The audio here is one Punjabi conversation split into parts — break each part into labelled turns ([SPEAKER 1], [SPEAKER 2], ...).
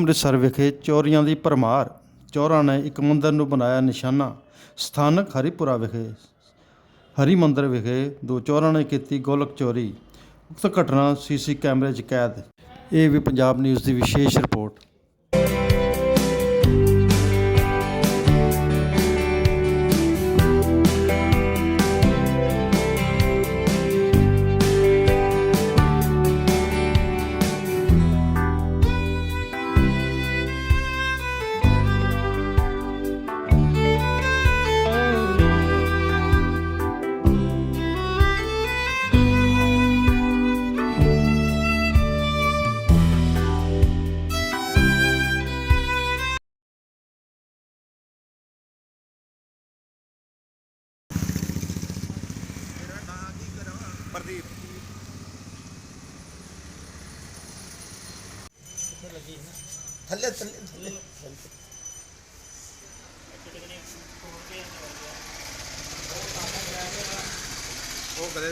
[SPEAKER 1] ਅੰਮ੍ਰਿਤਸਰ ਵਿਖੇ ਚੋਰੀਆਂ ਦੀ ਭਰਮਾਰ। ਚੋਰਾਂ ਨੇ ਇੱਕ ਮੰਦਰ ਨੂੰ ਬਣਾਇਆ ਨਿਸ਼ਾਨਾ। ਸਥਾਨਕ ਹਰੀਪੁਰਾ ਵਿਖੇ, ਹਰੀ ਮੰਦਰ ਵਿਖੇ ਦੋ ਚੋਰਾਂ ਨੇ ਕੀਤੀ ਗੋਲਕ ਚੋਰੀ। ਉਕਤ ਘਟਨਾ ਸੀਸੀ ਕੈਮਰੇ 'ਚ ਕੈਦ। ਇਹ ਵੀ ਪੰਜਾਬ ਨਿਊਜ਼ ਦੀ ਵਿਸ਼ੇਸ਼ ਰਿਪੋਰਟ।
[SPEAKER 2] ਥੱਲੇ ਥੱਲੇ ਥੱਲੇ। ਉਹ ਕਦੇ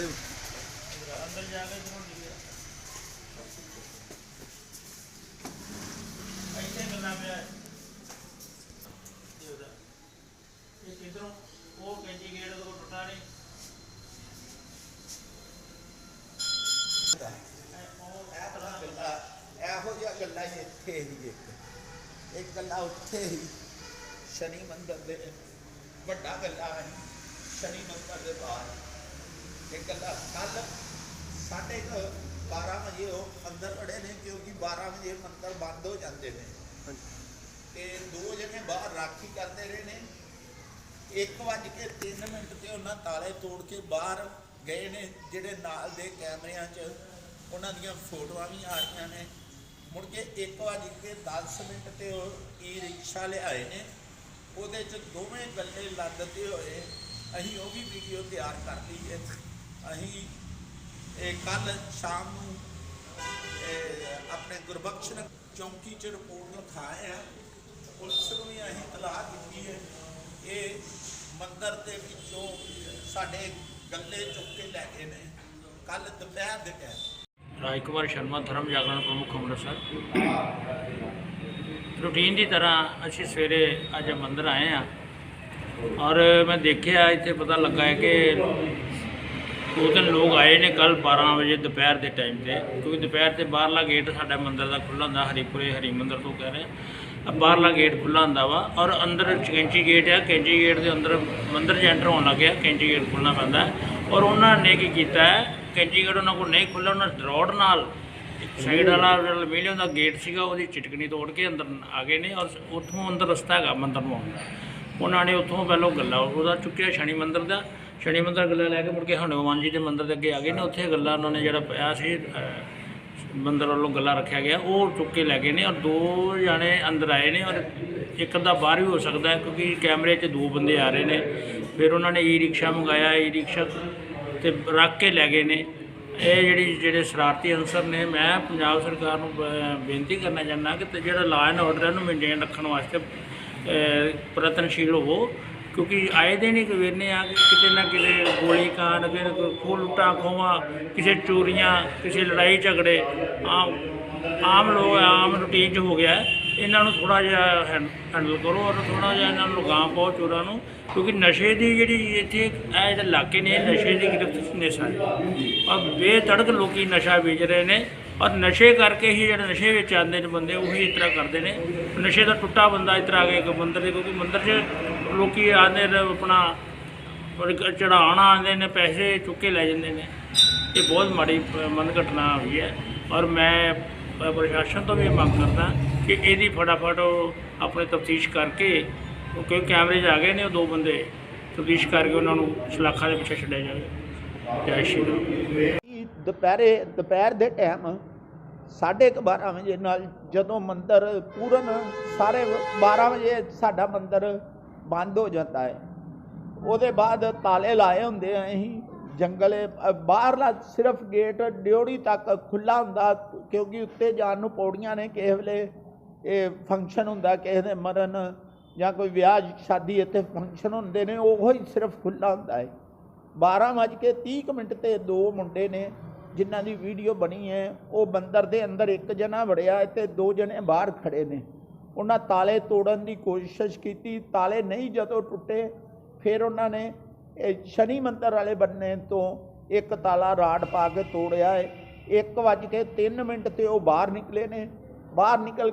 [SPEAKER 3] ਉਹ ਕੈਂਚੀ ਗੇਟ ਤੋਂ ਟੁੱਟਾ ਨਹੀਂ
[SPEAKER 2] ਇਹੋ ਜਿਹਾ ਉੱਥੇ ਹੀ ਇੱਕ। ਇੱਕ ਗੱਲਾਂ ਉੱਥੇ ਹੀ। ਸ਼ਨੀ ਮੰਦਰ ਦੇ ਵੱਡਾ ਗੱਲਾ ਹੈ। ਸ਼ਨੀ ਮੰਦਰ ਦੇ ਬਾਹਰ। ਇੱਕ ਗੱਲਾਂ ਕੱਲ ਸਾਢੇ ਕੁ 12 ਵਜੇ ਉਹ ਅੰਦਰ ਵੜੇ ਨੇ ਕਿਉਂਕਿ 12 ਵਜੇ ਮੰਦਰ ਬੰਦ ਹੋ ਜਾਂਦੇ ਨੇ। ਤੇ ਦੋ ਜਣੇ ਬਾਹਰ ਰਾਖੀ ਕਰਦੇ ਰਹੇ ਨੇ। 1 ਵੱਜ ਕੇ 3 ਮਿੰਟ ਤੇ ਉਹਨਾਂ ਤਾਲੇ ਤੋੜ ਕੇ ਬਾਹਰ ਗਏ ਨੇ। ਜਿਹੜੇ ਨਾਲ ਦੇ ਕੈਮਰਿਆਂ 'ਚ ਉਹਨਾਂ ਦੀਆਂ ਫੋਟੋਆਂ ਵੀ ਆ ਰਹੀਆਂ ਨੇ। ਮੁੜ ਕੇ 1 ਵੱਜ ਕੇ 10 ਮਿੰਟ ਤੇ ਉਹ ਈ ਰਿਕਸ਼ਾ ਲਿਆਏ ਨੇ। ਉਹਦੇ 'ਚ ਦੋਵੇਂ ਗੱਲੇ ਲੱਦਦੇ ਹੋਏ ਅਸੀਂ ਉਹ ਵੀ ਵੀਡੀਓ ਤਿਆਰ ਕਰ ਲਈ ਹੈ। ਅਸੀਂ ਇਹ ਕੱਲ ਸ਼ਾਮ ਨੂੰ ਆਪਣੇ ਗੁਰਬਖਸ਼ ਚੌਂਕੀ 'ਚ ਰਿਪੋਰਟ ਲਿਖਾਏ ਆ। ਪੁਲਿਸ ਨੂੰ ਵੀ ਅਸੀਂ ਤਲਾਹ ਦਿੱਤੀ ਹੈ। ਇਹ ਮੰਦਰ ਦੇ ਵਿੱਚੋਂ ਸਾਡੇ ਗੱਲੇ ਚੁੱਕ ਕੇ ਲੈ ਗਏ ਨੇ। ਕੱਲ ਦੁਪਹਿਰ ਦੇ ਟਾਈਮ
[SPEAKER 3] ਰਾਜਕੁਮਾਰ ਸ਼ਰਮਾ, ਧਰਮ ਜਾਗਰਣ ਪ੍ਰਮੁੱਖ ਅੰਮ੍ਰਿਤਸਰ ਰੂਟੀਨ ਦੀ ਤਰ੍ਹਾਂ ਅਸੀਂ ਸਵੇਰੇ ਅੱਜ ਮੰਦਰ ਆਏ ਆ ਔਰ ਮੈਂ ਦੇਖਿਆ, ਇੱਥੇ ਪਤਾ ਲੱਗਾ ਹੈ ਕਿ ਦੋ ਤਿੰਨ ਲੋਕ ਆਏ ਨੇ ਕੱਲ 12 ਵਜੇ ਦੁਪਹਿਰ ਦੇ ਟਾਈਮ ਤੇ। ਕਿਉਂਕਿ ਦੁਪਹਿਰ ਤੇ ਬਾਹਰਲਾ ਗੇਟ ਸਾਡਾ ਮੰਦਰ ਦਾ ਖੁੱਲ੍ਹਾ ਹੁੰਦਾ, ਹਰੀਪੁਰੇ, ਹਰੀ ਮੰਦਰ ਤੋਂ ਕਹਿ ਰਹੇ ਆ ਬਾਹਰਲਾ ਗੇਟ ਖੁੱਲ੍ਹਾ ਹੁੰਦਾ ਵਾ ਔਰ ਅੰਦਰ ਕੈਂਚੀ ਗੇਟ ਆ ਕੈਂਚੀ ਗੇਟ ਦੇ ਅੰਦਰ ਮੰਦਰ 'ਚ ਐਂਟਰ ਹੋਣ ਲੱਗਿਆ, ਕੈਂਚੀ ਗੇਟ ਖੁੱਲ੍ਹਣਾ ਪੈਂਦਾ ਔਰ ਉਹਨਾਂ ਨੇ ਕੀ ਕੀਤਾ ਹੈ ਕੈਂਚੀ ਗੇਟ ਉਹਨਾਂ ਕੋਲ ਨਹੀਂ ਖੁੱਲ੍ਹਾ ਉਹਨਾਂ ਰੋਡ ਨਾਲ ਸਾਈਡ ਵਾਲਾ ਜਿਹੜਾ ਐਲੂਮੀਨੀਅਮ ਦਾ ਗੇਟ ਸੀਗਾ ਉਹਦੀ ਚਿਟਕਣੀ ਤੋੜ ਕੇ ਅੰਦਰ ਆ ਗਏ ਨੇ ਔਰ ਉੱਥੋਂ ਅੰਦਰ ਰਸਤਾ ਹੈਗਾ ਮੰਦਿਰ ਨੂੰ ਆਉਣ ਦਾ। ਉਹਨਾਂ ਨੇ ਉੱਥੋਂ ਪਹਿਲਾਂ ਗੱਲਾ ਉਹਦਾ ਚੁੱਕਿਆ ਸ਼ਨੀ ਮੰਦਿਰ ਦਾ। ਸ਼ਨੀ ਮੰਦਿਰ ਗੱਲਾ ਲੈ ਕੇ ਮੁੜ ਕੇ ਹਨੂੰਮਾਨ ਜੀ ਦੇ ਮੰਦਿਰ ਦੇ ਅੱਗੇ ਆ ਗਏ ਨੇ। ਉੱਥੇ ਗੱਲਾ ਉਹਨਾਂ ਨੇ ਜਿਹੜਾ ਪਿਆ ਸੀ ਮੰਦਿਰ ਵੱਲੋਂ ਗੱਲਾ ਰੱਖਿਆ ਗਿਆ ਉਹ ਚੁੱਕ ਕੇ ਲੈ ਗਏ ਨੇ ਔਰ ਦੋ ਜਾਣੇ ਅੰਦਰ ਆਏ ਨੇ ਔਰ ਇੱਕ ਦਾ ਬਾਹਰ ਵੀ ਹੋ ਸਕਦਾ ਕਿਉਂਕਿ ਕੈਮਰੇ 'ਚ ਦੋ ਬੰਦੇ ਆ ਰਹੇ ਨੇ। ਫਿਰ ਉਹਨਾਂ ਨੇ ਈ ਰਿਕਸ਼ਾ ਮੰਗਾਇਆ ਈ ਰਿਕਸ਼ਾ ਤੇ ਰੱਖ ਕੇ ਲੈ ਗਏ ਨੇ ਇਹ ਜਿਹੜੀ ਜਿਹੜੇ ਸ਼ਰਾਰਤੀ ਅਨਸਰ ਨੇ ਮੈਂ ਪੰਜਾਬ ਸਰਕਾਰ ਨੂੰ ਬ- ਬੇਨਤੀ ਕਰਨਾ ਚਾਹੁੰਦਾ ਕਿ ਤੇ ਜਿਹੜਾ ਲਾਅ ਐਂਡ ਆਰਡਰ ਨੂੰ ਮੇਨਟੇਨ ਰੱਖਣ ਵਾਸਤੇ ਅਹ, ਪ੍ਰਯਤਨਸ਼ੀਲ ਹੋਵੋ ਕਿਉਂਕਿ ਆਏ ਦਿਨ ਹੀ ਵੇਖਦੇ ਆ ਕਿ ਕਿਤੇ ਨਾ ਕਿਤੇ ਗੋਲੀ ਕਾਂਡ ਫਿਰ ਖੋਹ ਲੁੱਟਾਂ ਖੋਹਾਂ ਕਿਸੇ ਚੋਰੀਆਂ ਕਿਸੇ ਲੜਾਈ ਝਗੜੇ ਆਮ ਆਮ ਲੋਕ ਆਮ ਰੂਟੀਨ 'ਚ ਹੋ ਗਿਆ ਹੈ। ਇਹਨਾਂ ਨੂੰ ਥੋੜਾ ਜਿਹਾ ਹੈਂਡ- ਹੈਂਡਲ ਕਰੋ ਔਰ ਥੋੜਾ ਜਿਹਾ ਇਹਨਾਂ ਨੂੰ ਲਗਾਮ ਪਾਓ ਚੋਰਾਂ ਨੂੰ, ਕਿਉਂਕਿ ਨਸ਼ੇ ਦੀ ਜਿਹੜੀ ਇੱਥੇ ਇਹ ਜਿਹੜੇ ਇਲਾਕੇ ਨੇ ਨਸ਼ੇ ਦੀ ਗ੍ਰਿਫਤ ਨੇ ਸਾਰੇ। ਔਰ ਬੇਤੜਕ ਲੋਕੀ ਨਸ਼ਾ ਵੇਚ ਰਹੇ ਨੇ ਔਰ ਨਸ਼ੇ ਕਰਕੇ ਹੀ ਜਿਹੜੇ ਨਸ਼ੇ ਵਿੱਚ ਆਉਂਦੇ ਨੇ ਬੰਦੇ, ਉਹੀ ਇਸ ਤਰ੍ਹਾਂ ਕਰਦੇ ਨੇ। ਨਸ਼ੇ ਦਾ ਟੁੱਟਾ ਬੰਦਾ ਇਸ ਤਰ੍ਹਾਂ ਆ ਕੇ ਇੱਕ ਮੰਦਰ ਦੇ, ਕਿਉਂਕਿ ਮੰਦਰ 'ਚ ਲੋਕੀ ਆਉਂਦੇ ਨੇ, ਆਪਣਾ ਚੜਾਉਣ ਆਉਂਦੇ ਨੇ, ਪੈਸੇ ਚੁੱਕ ਕੇ ਲੈ ਜਾਂਦੇ ਨੇ। ਇਹ ਬਹੁਤ ਮਾੜੀ ਮਨ ਘਟਨਾ ਹੋਈ ਹੈ। ਔਰ ਮੈਂ ਪ੍ਰਸ਼ਾਸਨ ਤੋਂ ਵੀ ਇਹ ਮੰਗ ਕਰਦਾ ਕਿ ਇਹਦੀ ਫਟਾਫਟ ਉਹ ਆਪਣੇ ਤਫਤੀਸ਼ ਕਰਕੇ ਕਿਉਂਕਿ ਕੈਮਰੇ 'ਚ ਆ ਗਏ ਨੇ ਉਹ ਦੋ ਬੰਦੇ, ਤਫਤੀਸ਼ ਕਰਕੇ ਉਹਨਾਂ ਨੂੰ ਸਲਾਖਾਂ ਦੇ ਪਿੱਛੇ ਛੱਡਿਆ ਜਾਵੇ। ਜੈ ਸ਼੍ਰੀ ਰਾਮ।
[SPEAKER 2] ਦੁਪਹਿਰੇ, ਦੁਪਹਿਰ ਦੇ ਟਾਈਮ ਸਾਢੇ ਕੁ 12 ਵਜੇ ਨਾਲ ਜਦੋਂ ਮੰਦਰ ਪੂਰਨ ਸਾਰੇ 12 ਵਜੇ ਸਾਡਾ ਮੰਦਰ ਬੰਦ ਹੋ ਜਾਂਦਾ ਹੈ। ਉਹਦੇ ਬਾਅਦ ਤਾਲੇ ਲਾਏ ਹੁੰਦੇ ਆ ਅਸੀਂ, ਜੰਗਲੇ ਬਾਹਰਲਾ ਸਿਰਫ ਗੇਟ ਡਿਓੜੀ ਤੱਕ ਖੁੱਲਾ ਹੁੰਦਾ ਕਿਉਂਕਿ ਉੱਤੇ ਜਾਣ ਨੂੰ ਪੌੜੀਆਂ ਨੇ ਕਿਸੇ ਵੇਲੇ। ਇਹ ਫੰਕਸ਼ਨ ਹੁੰਦਾ, ਕਿਸੇ ਦੇ ਮਰਨ ਜਾਂ ਕੋਈ ਵਿਆਹ ਸ਼ਾਦੀ ਇੱਥੇ ਫੰਕਸ਼ਨ ਹੁੰਦੇ ਨੇ, ਉਹੋ ਹੀ ਸਿਰਫ ਖੁੱਲਾ ਹੁੰਦਾ ਹੈ। 12 ਵੱਜ ਕੇ 30 ਕੁ ਮਿੰਟ ਤੇ ਦੋ ਮੁੰਡੇ ਨੇ ਜਿਨ੍ਹਾਂ ਦੀ ਵੀਡੀਓ ਬਣੀ ਹੈ, ਉਹ ਬੰਦਰ ਦੇ ਅੰਦਰ ਇੱਕ ਜਣਾ ਵੜਿਆ ਤੇ ਦੋ ਜਣੇ ਬਾਹਰ ਖੜੇ ਨੇ। ਉਹਨਾਂ ਤਾਲੇ ਤੋੜਨ ਦੀ ਕੋਸ਼ਿਸ਼ ਕੀਤੀ, ਤਾਲੇ ਨਹੀਂ ਜਦੋਂ ਟੁੱਟੇ, ਫਿਰ ਉਹਨਾਂ ਨੇ ਸ਼ਨੀ ਮੰਤਰ ਵਾਲੇ ਬੰਨੇ ਤੋਂ ਇੱਕ ਤਾਲਾ ਰਾੜ ਪਾ ਕੇ ਤੋੜਿਆ ਹੈ। 1:03 ਮਿੰਟ ਤੇ ਉਹ ਬਾਹਰ ਨਿਕਲੇ ਨੇ। ਬਾਹਰ ਨਿਕਲ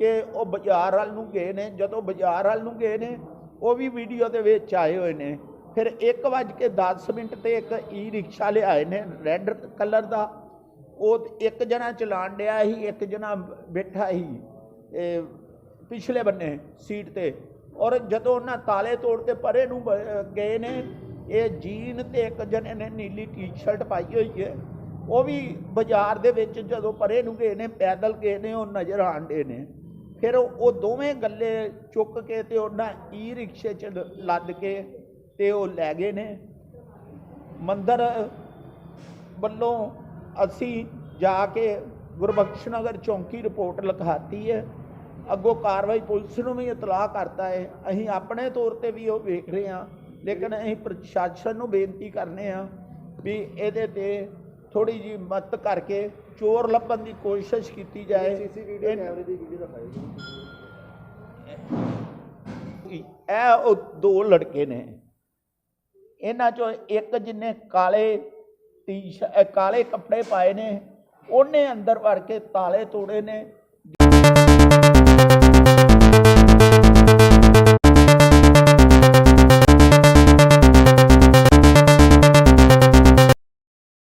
[SPEAKER 2] ਕਿ ਉਹ ਬਾਜ਼ਾਰ ਵੱਲ ਨੂੰ ਗਏ ਨੇ, ਜਦੋਂ ਬਾਜ਼ਾਰ ਵੱਲ ਨੂੰ ਗਏ ਨੇ, ਉਹ ਵੀ ਵੀਡੀਓ ਦੇ ਵਿੱਚ ਆਏ ਹੋਏ ਨੇ। ਫਿਰ 1:10 ਮਿੰਟ ਤੇ ਇੱਕ ਈ ਰਿਕਸ਼ਾ ਲਿਆਏ ਨੇ ਰੈੱਡ ਕਲਰ ਦਾ। ਉਹ ਇੱਕ ਜਣਾ ਚਲਾਣ ਡਿਆ ਸੀ, ਇੱਕ ਜਣਾ ਬੈਠਾ ਸੀ, ਇਹ ਪਿਛਲੇ ਬੰਨੇ ਸੀਟ ਤੇ। ਔਰ ਜਦੋਂ ਉਹਨਾਂ ਤਾਲੇ ਤੋੜ ਕੇ ਪਰੇ ਨੂੰ ਬ- ਗਏ ਨੇ, ਇਹ ਜੀਨ ਤੇ ਇੱਕ ਜਣੇ ਨੇ ਨੀਲੀ ਟੀ-ਸ਼ਰਟ ਪਾਈ ਹੋਈ ਹੈ। ਉਹ ਵੀ ਬਾਜ਼ਾਰ ਦੇ ਵਿੱਚ ਜਦੋਂ ਪਰੇ ਨੂੰ ਗਏ ਨੇ, ਪੈਦਲ ਗਏ ਨੇ, ਉਹ ਨਜ਼ਰ ਆਂਦੇ ਨੇ। ਫਿਰ ਉਹ ਦੋਵੇਂ ਗੱਲੇ ਚੁੱਕ ਕੇ ਤੇ ਉਹਨਾਂ ਈ ਰਿਕਸ਼ੇ 'ਚ ਲੱਦ ਕੇ ਤੇ ਉਹ ਲੈ ਗਏ ਨੇ। ਮੰਦਰ ਵੱਲੋਂ ਅਸੀਂ ਜਾ ਕੇ ਗੁਰਬਖਸ਼ ਨਗਰ ਚੌਂਕੀ ਰਿਪੋਰਟ ਲਿਖਾਤੀ ਹੈ। ਅੱਗੋਂ ਕਾਰਵਾਈ ਪੁਲਿਸ ਨੂੰ ਵੀ ਇਤਲਾਹ ਕਰਤਾ ਹੈ। ਅਸੀਂ ਆਪਣੇ ਤੌਰ ਤੇ ਵੀ ਉਹ ਵੇਖ ਰਹੇ ਹਾਂ, ਲੇਕਿਨ ਅਸੀਂ ਪ੍ਰਸ਼ਾਸਨ ਨੂੰ ਬੇਨਤੀ ਕਰਨੇ ਆ ਵੀ ਇਹਦੇ ਤੇ ਥੋੜੀ ਜੀ ਮਦਦ ਕਰਕੇ ਚੋਰ ਲੱਭਣ ਦੀ ਕੋਸ਼ਿਸ਼ ਕੀਤੀ ਜਾਏ ਸੀਸੀ ਵੀਡੀਓ ਕੈਮਰੇ ਦੀ ਵੀਡੀਓ ਇਹ ਉਹ ਦੋ ਲੜਕੇ ਨੇ। ਇਹਨਾਂ ਚੋਂ ਇੱਕ ਜਿਹਨੇ ਕਾਲੇ ਟੀ ਕਾਲੇ ਕੱਪੜੇ ਪਾਏ ਨੇ ਉਹਨੇ ਅੰਦਰ ਵੜ ਕੇ ਤਾਲੇ ਤੋੜੇ ਨੇ।